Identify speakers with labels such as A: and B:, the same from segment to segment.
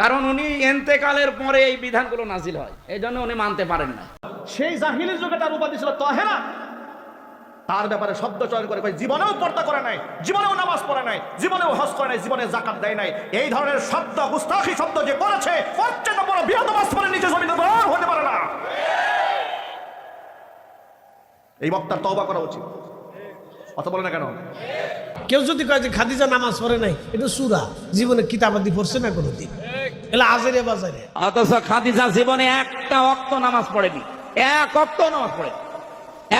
A: কারণ উনি এন্তেকালের পরে এই বিধানগুলো নাজিল হয়। এই জন্য উনি মানতে পারেন না।
B: সেই জাহিলির যুগে তার উপাধি ছিল তহেরা। তার ব্যাপারে শব্দ চয়ন করে জীবনেও পর্দা করে নাই জীবনেও নামাজ পড়ে নাই জীবনেও হজ করে নাই জীবনে জাকাত দেয় নাই। এই ধরনের শব্দ গুস্তাখি শব্দ যে করেছে বড় নিচে জমিতে বড় হতে পারে না। এই বক্তার তওবা করা উচিত। কথা বলে না কেন?
C: কেউ যদি কয় যে খাদিজা নামাজ পড়ে নাই এটা সুরা। জীবনে কিতাবাদি পড়ছে না কোনোদিন? এলা আজেরে বাজারে।
A: অথচ খাদিজা জীবনে একটা অক্ত নামাজ পড়েনি। এক অক্ত নামাজ পড়ে।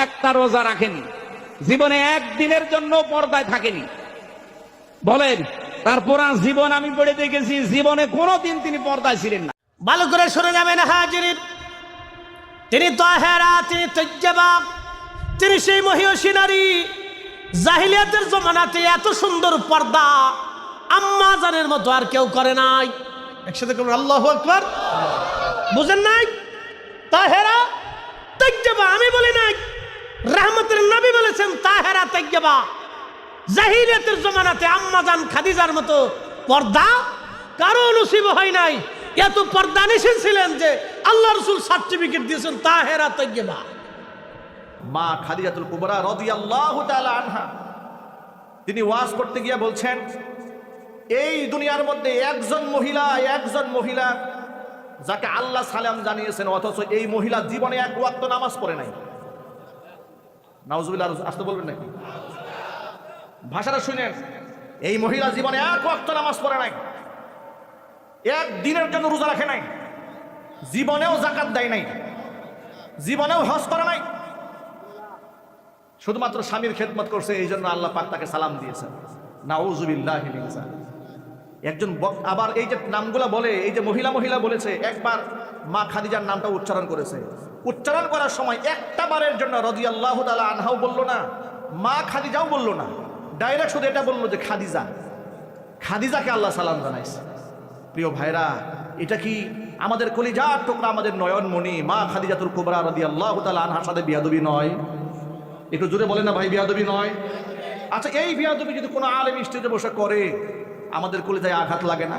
A: একটা রোজা রাখেনি। জীবনে একদিনের জন্য পর্দায় থাকেনি। বলেন তার পুরা জীবন আমি পড়ে দেখেছি জীবনে কোনোদিন তিনি পর্দায় ছিলেন না।
C: ভালো করে শুনে যাবেন হাজির তিনি তহেরা তিনি তৈজবা তিনি সেই মহিষী নারী। জাহিলিয়াতের জমানাতে এত সুন্দর পর্দা। আম্মা জানের মতো আর কেউ করে নাই। একসাথে করবেন আল্লাহ আকবার। বুঝেন নাই? তাহেরা তৈজবা আমি বলি নাই। রহমতের নবী বলেছেন, তাহেরা তৈজবা জাহিলিয়াতের জমানাতে আম্মাজান খাদিজার মতো পর্দা কারও নসিব হয় নাই। এত পর্দা নিষেধ ছিলেন যে আল্লাহ রসুল সার্টিফিকেট দিয়েছেন, তাহেরা তৈবা
B: মা খাদিজাতুল কুবরা রাদিয়াল্লাহু তাআলা আনহা, তিনি ওয়াজ করতে গিয়ে বলছেন এই দুনিয়ার মধ্যে একজন মহিলা একজন মহিলা, যাকে আল্লাহ সালাম জানিয়েছেন, অথচ এই মহিলা জীবনে এক ওয়াক্ত নামাজ পড়ে নাই। নাউজুবিল্লাহ, আসতে বলবেন নাকি? ভাষাটা শুনেন। এই মহিলা জীবনে এক ওয়াক্ত নামাজ পড়ে নাই। এক দিনের জন্য রোজা রাখে নাই। জীবনেও জাকাত দেয় নাই। জীবনেও হজ করে নাই। শুধুমাত্র স্বামীর খেদমত করছে এই জন্য আল্লাহ পাক তাকে সালাম দিয়েছেন। নাউজুবিল্লাহ একজন আবার এই যে নামগুলা বলে, এই যে মহিলা মহিলা বলেছে, একবার মা খাদিজার নামটা উচ্চারণ করেছে। উচ্চারণ করার সময় একটা বারের জন্য রদি আল্লাহ তালা আনহাও বলল না, মা খাদিজাও বলল না, ডাইরেক্ট শুধু এটা বলল যে খাদিজা। খাদিজাকে আল্লাহ সালাম জানাইছে। প্রিয় ভাইরা, এটা কি আমাদের কলিজার টুকরা, আমাদের নয়নমণি, মা খাদিজা খাদিজাতুল কুবরা রদি আল্লাহ তালা আনহার সাথে বিয়াদবি নয়? একটু জোরে বলে না ভাই, বিয়াদবি নয়? আচ্ছা এই বিয়াদবি যদি কোনো আলেম স্টেজে বসে করে আমাদের কলিজায় আঘাত লাগে না?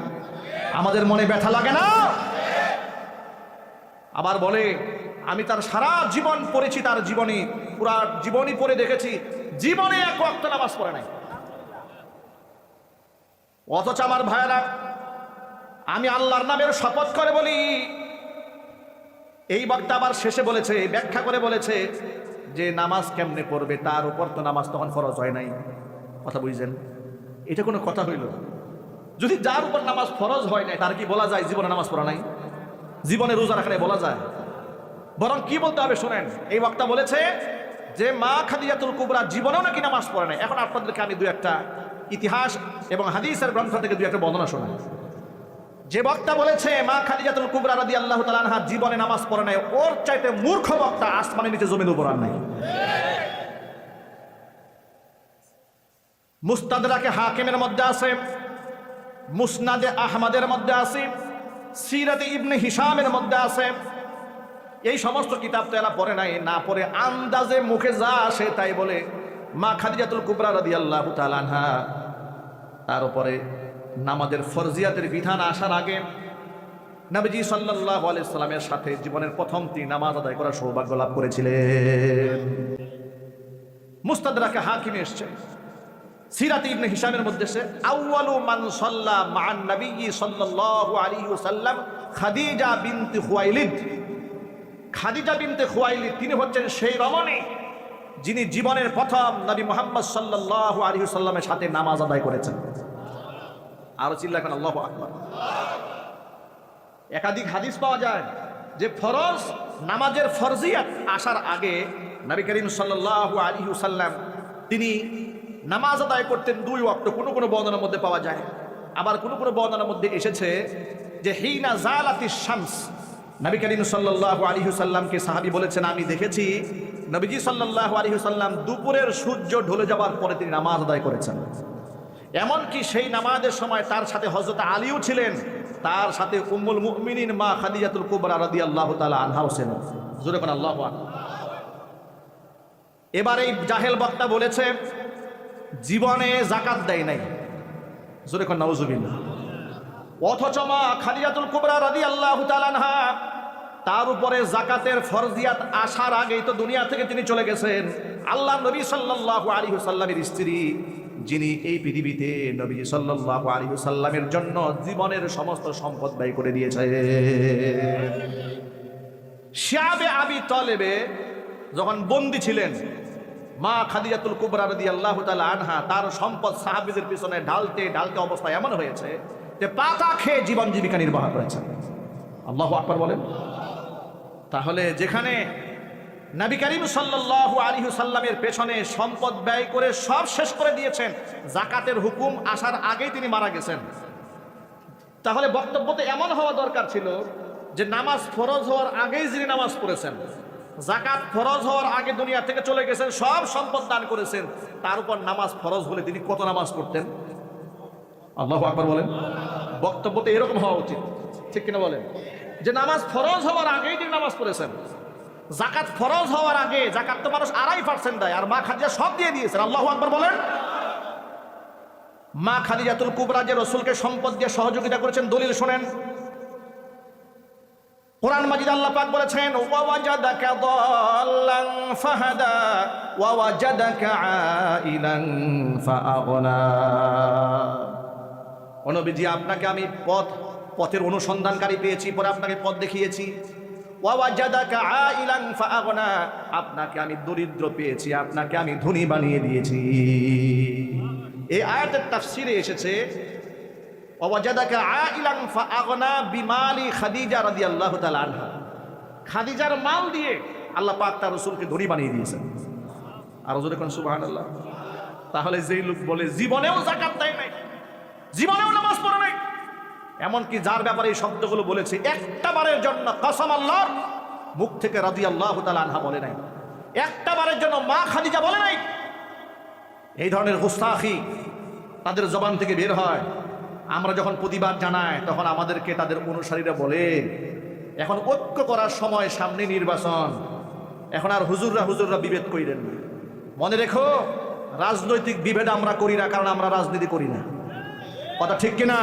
B: আমাদের মনে ব্যথা লাগে না? আবার বলে, আমি তার সারা জীবন পড়েছি, তার জীবনী, পুরা জীবনী পড়ে দেখেছি, জীবনে এক ওয়াক্ত নামাজ পড়ে নাই। অথচ আমার ভাইয়েরা, আমি আল্লাহর নামের শপথ করে বলি, এই বক্তা আবার শেষে বলেছে ব্যাখ্যা করে বলেছে যে নামাজ কেমনে পড়বে? তার উপর তো নামাজ তখন ফরজ হয় নাই। কথা বুঝছেন এটা কোনো কথা হইল যদি যার উপর নামাজ ফরজ হয় নাই, তার কি বলা যায়? জীবনে নামাজ পড়া নাই? জীবনে রোজা রাখা বলা যায়? বরং কি বলতে হবে শোনেন, এই বক্তা বলেছে যে, মা খাদিজাতুল কুবরা জীবনেও নাকি নামাজ পড়ে নাই। এখন আপনাদেরকে আমি দু একটা ইতিহাস এবং হাদিসের গ্রন্থ থেকে দু একটা বর্ণনা শোনাই। যে বক্তা বলেছে, মা খাদিজাতুল কুবরা রাদি আল্লাহ তালানহা জীবনে নামাজ পড়ে নাই, ওর চাইতে মূর্খ বক্তা আসমানের নিচে জমির উপর আর নাই। মুস্তাদরাকে হাকিমের মধ্যে আছে মুসনাদে আহমদের মধ্যে আছে, সিরাতে ইবনে হিসামের মধ্যে আছে। এই সমস্ত কিতাব তো এরা পড়ে নাই, না পড়ে আন্দাজে মুখে যা আসে তাই বলে মা খাদিজাতুল কুবরা রাদি আল্লাহ তালানহা তার উপরে নামাজের ফরজিয়াতের বিধান আসার আগে নবীজি সাল্লাহ আলাইসাল্লামের সাথে জীবনের প্রথম তিনি নামাজ আদায় করার সৌভাগ্য লাভ করেছিলেন। মুস্তাদরাকে হাকিমে এসছে। সিরাত ইবনে হিসামের মধ্যে সে, আউয়ালু মান সাল্লা মান নবী সাল্লাল্লাহু আলাইহি ওয়াসাল্লাম খাদিজা বিনতে খুয়াইলিদ। খাদিজা বিনতে খুয়াইলিদ তিনি হচ্ছেন সেই রমণী যিনি জীবনের প্রথম নবী মোহাম্মদ সাল্লাল্লাহু আলাইহি ওয়াসাল্লামের সাথে নামাজ আদায় করেছেন। আরও চিল্লা এখন আল্লাহ আকবার। একাধিক হাদিস পাওয়া যায় যে ফরজ নামাজের ফরজিয়াত আসার আগে নবী করিম সাল্লাল্লাহু আলাইহি ওয়াসাল্লাম তিনি নামাজ আদায় করতেন দুই ওয়াক্ত, কোনো কোনো বর্ণনার মধ্যে পাওয়া যায়। আবার কোনো কোনো বর্ণনার মধ্যে এসেছে যে, হিনা জালাতি শামস। নবী করিম সাল্লাল্লাহু আলাইহি সাল্লামকে সাহাবী বলেছেন, আমি দেখেছি নবীজি সাল্লাল্লাহু আলাইহি সাল্লাম দুপুরের সূর্য ঢলে যাওয়ার পরে তিনি নামাজ আদায় করেছেন। এমনকি সেই নামাজের সময় তার সাথে হযরত আলীও ছিলেন। তার সাথে উম্মুল মুমিনিন মা খাদিজাতুল কুবরা রাদিয়াল্লাহু তাআলা আনহাও ছিলেন জোরে আল্লাহু এবার এই জাহেল বক্তা বলেছে জীবনে জাকাত দেয় নাই। জোরে কোন নাউজুবিল্লাহ অথচ মা খাদিজাতুল কুবরা রাদিয়াল্লাহু তাআলা আনহা, তার উপরে জাকাতের ফরজিয়াত আসার আগেই তো দুনিয়া থেকে তিনি চলে গেছেন। আল্লাহ নবী সাল্লাল্লাহু আলাইহি সাল্লামের স্ত্রী, যিনি এই পৃথিবীতে নবী সাল্লাল্লাহু আলাইহি সাল্লামের জন্য জীবনের সমস্ত সম্পদ ব্যয় করে দিয়েছে শিয়াবে আবি তলেবে যখন বন্দী ছিলেন মা খাদিজাতুল কুবরা রাদিয়াল্লাহু তাআলা আনহা তার সম্পদ সাহাবীদের পিছনে ঢালতে ঢালতে অবস্থা এমন হয়েছে যে পাতা খেয়ে জীবন জীবিকা নির্বাহ করেছেন আল্লাহ আকবার বলেন। তাহলে যেখানে নবী করিম সাল্লাল্লাহু আলাইহি সাল্লামের পেছনে সম্পদ ব্যয় করে সব শেষ করে দিয়েছেন জাকাতের হুকুম আসার আগেই তিনি মারা গেছেন। তাহলে বক্তব্য তো এমন হওয়া দরকার ছিল যে নামাজ ফরজ হওয়ার আগেই যিনি নামাজ পড়েছেন। জাকাত ফরজ হওয়ার আগে দুনিয়া থেকে চলে গেছেন, সব সম্পদ দান করেছেন। তার উপর নামাজ ফরজ হলে তিনি কত নামাজ পড়তেন? আল্লাহ আকবার বলেন। বক্তব্য তো এরকম হওয়া উচিত। ঠিক কিনা বলেন? যে নামাজ ফরজ হওয়ার আগেই তিনি নামাজ পড়েছেন। জাকাত ফরজ হওয়ার আগে জাকাত তো মানুষ আড়াই পার্সেন্ট দেয়, আর মা খাদিজা সব দিয়ে দিয়েছেন। আল্লাহ আকবার বলেন। মা খাদিজাতুল কুবরা যে রসুলকে সম্পদ দিয়ে সহযোগিতা করেছেন, দলিল শোনেন। কোরআন মাজিদ আল্লাহ পাক বলেছেন, ওয়াওয়াজাদাকা দাল্লান ফাহাদা, ওয়াওয়াজাদাকা আইলান ফাআগনা। অনবিজি আপনাকে আমি পথ, পথের অনুসন্ধানকারী পেয়েছি, পরে আপনাকে পথ দেখিয়েছি। ওয়াওয়াজাদাকা আইলান ফাআগনা, আপনাকে আমি দরিদ্র পেয়েছি, আপনাকে আমি ধনী বানিয়ে দিয়েছি। এই আয়াতের তাফসিরে এসেছে অবাজাদাকা আইলান ফাআগনা বিমালি খাদিজা রাদিয়াল্লাহু তাআলা আনহা খাদিজার মাল দিয়ে আল্লাহ পাক তার রাসূলকে ধনী বানিয়ে দিয়েছেন। আর হুজুর কোন সুবহানাল্লাহ। তাহলে যেই লোক বলে, জীবনেও যাকাত দেয় নাই, জীবনেও নামাজ পড়ে নাই। এমনকি যার ব্যাপারে এই শব্দগুলো বলেছে, একটা বারের জন্য কসম আল্লাহর মুখ থেকে রাদিয়াল্লাহু তাআলা আনহা বলে নাই। একটা বারের জন্য মা খাদিজা বলে নাই। এই ধরনের গুস্তাখি তাদের জবান থেকে বের হয়। আমরা যখন প্রতিবাদ জানাই, তখন আমাদেরকে তাদের অনুসারীরা বলে, এখন ঐক্য করার সময় সামনে নির্বাচন। এখন আর হুজুররা হুজুররা বিভেদ করিলেন না। মনে রেখো, রাজনৈতিক বিভেদ আমরা করি না, কারণ আমরা রাজনীতি করি না। কথা ঠিক কিনা?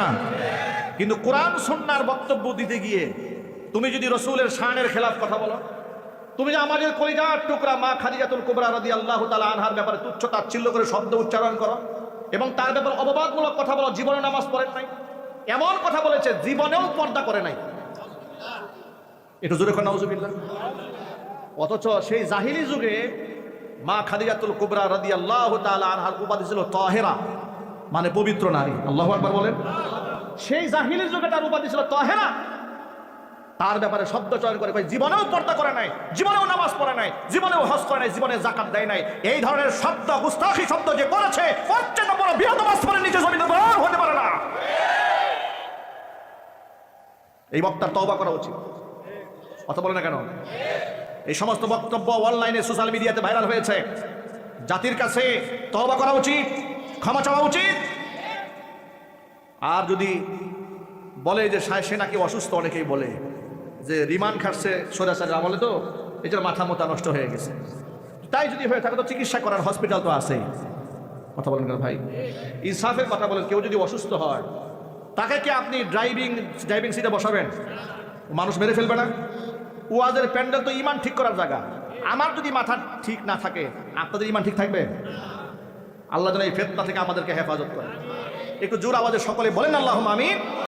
B: কিন্তু কোরআন সন্ন্যার বক্তব্য দিতে গিয়ে, তুমি যদি রসুলের শানের খেলাফ কথা বলো, তুমি যে আমাদের কলিজার টুকরা মা খাদিজাতুল কুবরা রাদি আল্লাহ তালা আনহার ব্যাপারে তুচ্ছ তাচ্ছিল্য করে শব্দ উচ্চারণ করো এবং তার ব্যাপারে অববাদমূলক কথা বলো, জীবনে নামাজ পড়েন নাই। এমন কথা বলেছে, জীবনেও পর্দা করে নাই। একটু জোরে কর অথচ সেই জাহিলি যুগে মা খাদিজাতুল কুবরা রাদি আল্লাহ আনহার উপাধি ছিল তহেরা মানে পবিত্র নারী। আল্লাহ একবার বলেন। সেই জাহিলি যুগে তার উপাধি ছিল তহেরা। তার ব্যাপারে শব্দ চয়ন করে জীবনেও পর্দা করে নাই, জীবনেও নামাজ পড়ে নাই, জীবনেও হজ করে নাই, জীবনে জাকাত দেয় নাই। এই ধরনের শব্দ, গুস্তাখি শব্দ যে করেছে বড় বৃহৎ করে জমিনে বড় হতে পারে না। এই বক্তার তওবা করা উচিত। কথা বলে না কেন? এই সমস্ত বক্তব্য অনলাইনে সোশ্যাল মিডিয়াতে ভাইরাল হয়েছে। জাতির কাছে তওবা করা উচিত, ক্ষমা চাওয়া উচিত। আর যদি বলে যে সে নাকি অসুস্থ, অনেকেই বলে। যে রিমান্ড খাটছে সোজাচারের আমলে তো, এটার মাথা মোতা নষ্ট হয়ে গেছে। তাই যদি হয়ে থাকে তো চিকিৎসা করার হসপিটাল তো আছে কথা বলেন কেন ভাই? ইনসাফের কথা বলেন, কেউ যদি অসুস্থ হয়, তাকে কি আপনি ড্রাইভিং ড্রাইভিং সিটে বসাবেন? মানুষ মেরে ফেলবে না? ওয়াজের প্যান্ডেল তো ইমান ঠিক করার জায়গা। আমার যদি মাথা ঠিক না থাকে, আপনাদের ইমান ঠিক থাকবে? আল্লাহ যেন এই ফেতনা থেকে আমাদেরকে হেফাজত করে। একটু জোর আওয়াজে সকলে বলেন আল্লাহ আমিন।